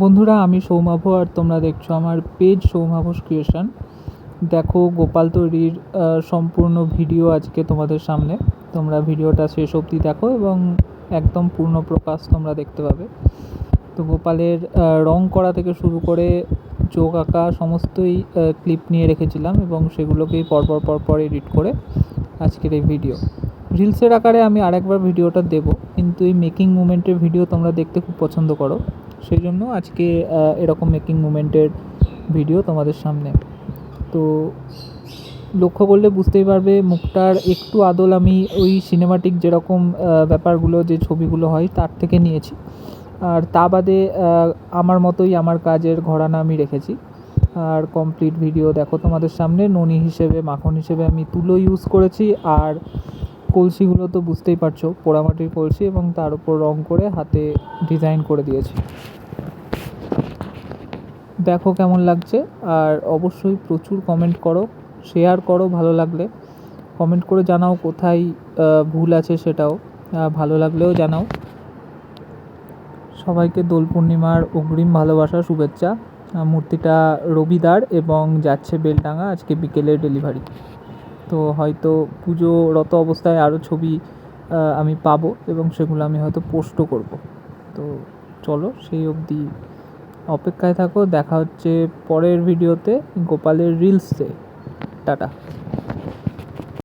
বন্ধুরা, আমি সৌমাভ আর তোমরা দেখছ আমার পেজ সৌমাভস ক্রিয়েশন দেখো, গোপাল তৈরির সম্পূর্ণ ভিডিও আজকে তোমাদের সামনে। তোমরা ভিডিওটা শেষ অবধি দেখো এবং একদম পূর্ণ প্রকাশ তোমরা দেখতে পাবে। তো গোপালের রং করা থেকে শুরু করে চোখ আঁকা সমস্তই ক্লিপ নিয়ে রেখেছিলাম এবং সেগুলোকেই পরপর পরপর এডিট করে আজকের এই ভিডিও রিলসের আকারে আমি আরেকবার ভিডিওটা দেব, কিন্তু এই মেকিং মুমেন্টের ভিডিও তোমরা দেখতে খুব পছন্দ করো। সেই জন্য আজকে এরকম মেকিং মুমেন্টের ভিডিও তোমাদের সামনে। তো লক্ষ্য করলে বুঝতেই পারবে, মুখটার একটু আদল আমি ওই সিনেমাটিক যেরকম ব্যাপারগুলো, যে ছবিগুলো হয়, তার থেকে নিয়েছি। আর তা বাদে আমার মতোই আমার কাজের ঘরানা আমি রেখেছি। আর কমপ্লিট ভিডিও দেখো তোমাদের সামনে, ননি হিসেবে, মাখন হিসেবে আমি তুলো ইউজ করেছি। আর কলসিগুলো তো বুঝতেই পারছ, পোড়ামাটির কলসি এবং তার উপর রং করে হাতে ডিজাইন করে দিয়েছি। দেখো কেমন লাগছে আর অবশ্যই প্রচুর কমেন্ট করো শেয়ার করো ভালো লাগলে। কমেন্ট করে জানাও কোথায় ভুল আছে সেটাও ভালো লাগলেও জানাও। সবাইকে দোল পূর্ণিমার অগ্রিম ভালোবাসা, শুভেচ্ছা। মূর্তিটা রবিদার এবং যাচ্ছে বেলডাঙ্গা আজকে বিকেলে ডেলিভারি তো হয়তো পুজোরত অবস্থায় আরও ছবি আমি পাবো এবং সেগুলো আমি হয়তো পোস্টও করব। তো চলো, সেই অবধি অপেক্ষায় থাকো দেখা হচ্ছে পরের ভিডিওতে গোপালের রিলসে টাটা।